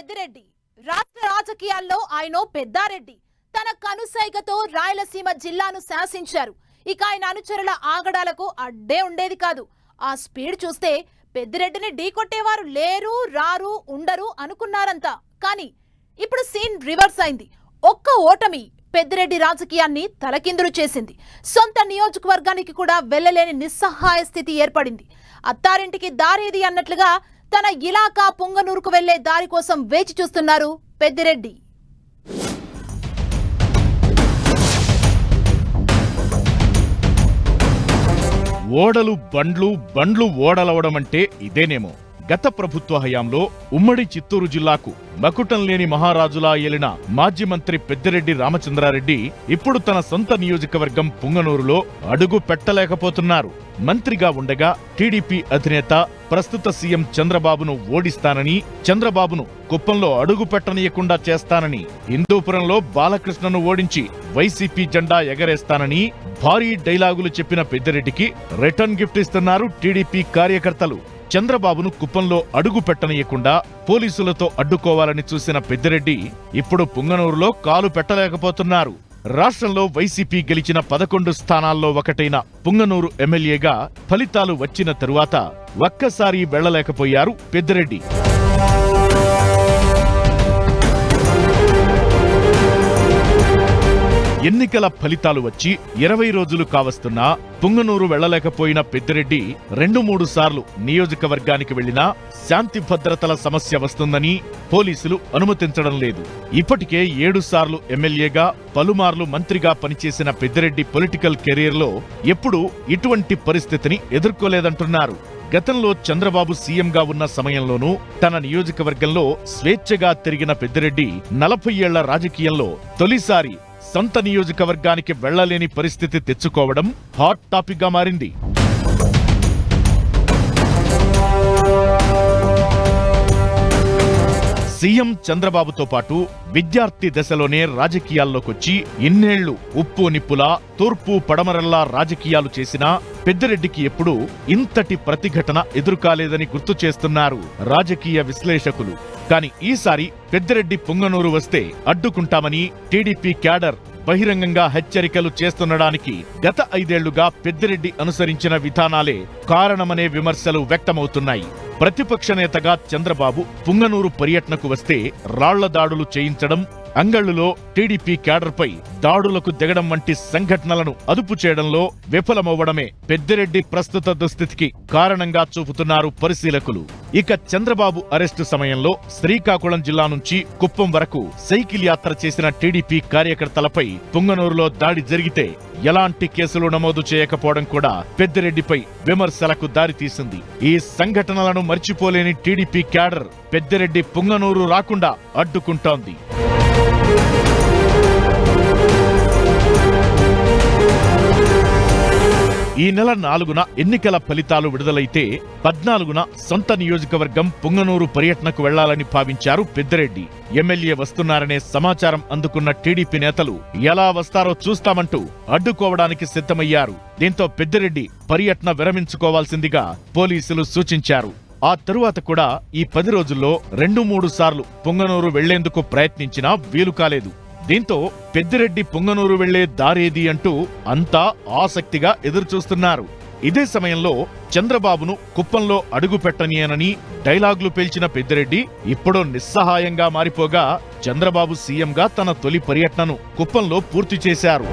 పెద్దిరెడ్డి. రాష్ట్ర రాజకీయాల్లో ఆయన పెద్దారెడ్డి. తన కనుసైగతో రాయలసీమ జిల్లాను శాసించారు. ఇక ఆయన అనుచరుల ఆగడాలకు అడ్డే ఉండేది కాదు. ఆ స్పీడ్ చూస్తే పెద్దిరెడ్డిని ఢీకొట్టేవారు లేరు రారు ఉండరు అనుకున్నారంతా కానీ ఇప్పుడు సీన్ రివర్స్ అయింది. ఒక్క ఓటమి పెద్దిరెడ్డి రాజకీయాన్ని తలకిందులు చేసింది. సొంత నియోజకవర్గానికి కూడా వెళ్ళలేని నిస్సహాయ స్థితి ఏర్పడింది. అత్తారింటికి దారేది అన్నట్లుగా తన ఇలాకా పుంగనూరుకు వెళ్ళే దారి కోసం వేచి చూస్తున్నారు పెద్దిరెడ్డి. ఓడలు బండ్లు బండ్లు ఓడలవడం అంటే ఇదేనేమో. గత ప్రభుత్వ హయాంలో ఉమ్మడి చిత్తూరు జిల్లాకు మకుటం లేని మహారాజులా ఏలిన మాజీ మంత్రి పెద్దిరెడ్డి రామచంద్రారెడ్డి ఇప్పుడు తన సొంత నియోజకవర్గం పుంగనూరులో అడుగు పెట్టలేకపోతున్నారు. మంత్రిగా ఉండగా టీడీపీ అధినేత ప్రస్తుత సీఎం చంద్రబాబును ఓడిస్తానని చంద్రబాబును కుప్పంలో అడుగు పెట్టనీయకుండా చేస్తానని హిందూపురంలో బాలకృష్ణను ఓడించి వైసీపీ జెండా ఎగరేస్తానని భారీ డైలాగులు చెప్పిన పెద్దిరెడ్డికి రిటర్న్ గిఫ్ట్ ఇస్తున్నారు టీడీపీ కార్యకర్తలు. చంద్రబాబును కుప్పంలో అడుగు పెట్టనీయకుండా పోలీసులతో అడ్డుకోవాలని చూసిన పెద్దిరెడ్డి ఇప్పుడు పుంగనూరులో కాలు పెట్టలేకపోతున్నారు. రాష్ట్రంలో వైసీపీ గెలిచిన పదకొండు స్థానాల్లో ఒకటైన పుంగనూరు ఎమ్మెల్యేగా ఫలితాలు వచ్చిన తరువాత ఒక్కసారి వెళ్ళలేకపోయారు పెద్దిరెడ్డి. ఎన్నికల ఫలితాలు వచ్చి ఇరవై రోజులు కావస్తున్నా పుంగనూరు వెళ్ళలేకపోయిన పెద్దిరెడ్డి రెండు మూడు సార్లు నియోజకవర్గానికి వెళ్ళినా శాంతి భద్రతల సమస్య వస్తుందని పోలీసులు అనుమతించడం లేదు. ఇప్పటికే ఏడు సార్లు ఎమ్మెల్యేగా పలుమార్లు మంత్రిగా పనిచేసిన పెద్దిరెడ్డి పొలిటికల్ కెరీర్లో ఎప్పుడూ ఇటువంటి పరిస్థితిని ఎదుర్కోలేదంటున్నారు. గతంలో చంద్రబాబు సీఎంగా ఉన్న సమయంలోనూ తన నియోజకవర్గంలో స్వేచ్ఛగా తిరిగిన పెద్దిరెడ్డి నలభై ఏళ్ళ రాజకీయంలో తొలిసారి సొంత నియోజకవర్గానికి వెళ్ళలేని పరిస్థితి తెచ్చుకోవడం హాట్ టాపిక్గా మారింది. సీఎం చంద్రబాబుతో పాటు విద్యార్థి దశలోనే రాజకీయాల్లోకొచ్చి ఇన్నేళ్ళు ఉప్పు నిప్పులా తూర్పు పడమరల్లా రాజకీయాలు చేసినా పెద్దిరెడ్డికి ఎప్పుడూ ఇంతటి ప్రతిఘటన ఎదురుకాలేదని గుర్తు చేస్తున్నారు రాజకీయ విశ్లేషకులు. కాని ఈసారి పెద్దిరెడ్డి పొంగనూరు వస్తే అడ్డుకుంటామని టీడీపీ క్యాడర్ బహిరంగంగా హెచ్చరికలు చేస్తుండడానికి గత ఐదేళ్ళుగా పెద్దిరెడ్డి అనుసరించిన విధానాలే కారణమనే విమర్శలు వ్యక్తమవుతున్నాయి. ప్రతిపక్ష నేతగా చంద్రబాబు పుంగనూరు పర్యటనకు వస్తే రాళ్ళ దాడులు చేయించడం అంగళ్ళులో టీడీపీ క్యాడర్పై దాడులకు దిగడం వంటి సంఘటనలను అదుపు చేయడంలో విఫలమవ్వడమే పెద్దిరెడ్డి ప్రస్తుత దుస్థితికి కారణంగా చూపుతున్నారు పరిశీలకులు. ఇక చంద్రబాబు అరెస్టు సమయంలో శ్రీకాకుళం జిల్లా నుంచి కుప్పం వరకు సైకిల్ యాత్ర చేసిన టీడీపీ కార్యకర్తలపై పుంగనూరులో దాడి జరిగితే ఎలాంటి కేసులు నమోదు చేయకపోవడం కూడా పెద్దిరెడ్డిపై విమర్శలకు దారితీసింది ఈ సంఘటనలను మర్చిపోలేని టీడీపీ క్యాడర్ పెద్దిరెడ్డి పుంగనూరు రాకుండా అడ్డుకుంటోంది. ఈ నెల నాలుగున ఎన్నికల ఫలితాలు విడుదలైతే పద్నాలుగున సొంత నియోజకవర్గం పుంగనూరు పర్యటనకు వెళ్ళాలని భావించారు పెద్దిరెడ్డి. ఎమ్మెల్యే వస్తున్నారనే సమాచారం అందుకున్న టీడీపీ నేతలు ఎలా వస్తారో చూస్తామంటూ అడ్డుకోవడానికి సిద్ధమయ్యారు. దీంతో పెద్దిరెడ్డి పర్యటన విరమించుకోవాల్సిందిగా పోలీసులు సూచించారు. ఆ తరువాత కూడా ఈ పది రోజుల్లో రెండు మూడు సార్లు పొంగనూరు వెళ్ళేందుకు ప్రయత్నించినా వీలు కాలేదు. దీంతో పెద్దిరెడ్డి పొంగనూరు వెళ్ళే దారేది అంటూ అంతా ఆసక్తిగా ఎదురుచూస్తున్నారు. ఇదే సమయంలో చంద్రబాబును కుప్పంలో అడుగు పెట్టనీయనని డైలాగులు పేల్చిన పెద్దిరెడ్డి ఇప్పుడు నిస్సహాయంగా మారిపోగా చంద్రబాబు సీఎంగా తన తొలి పర్యటనను కుప్పంలో పూర్తి చేశారు.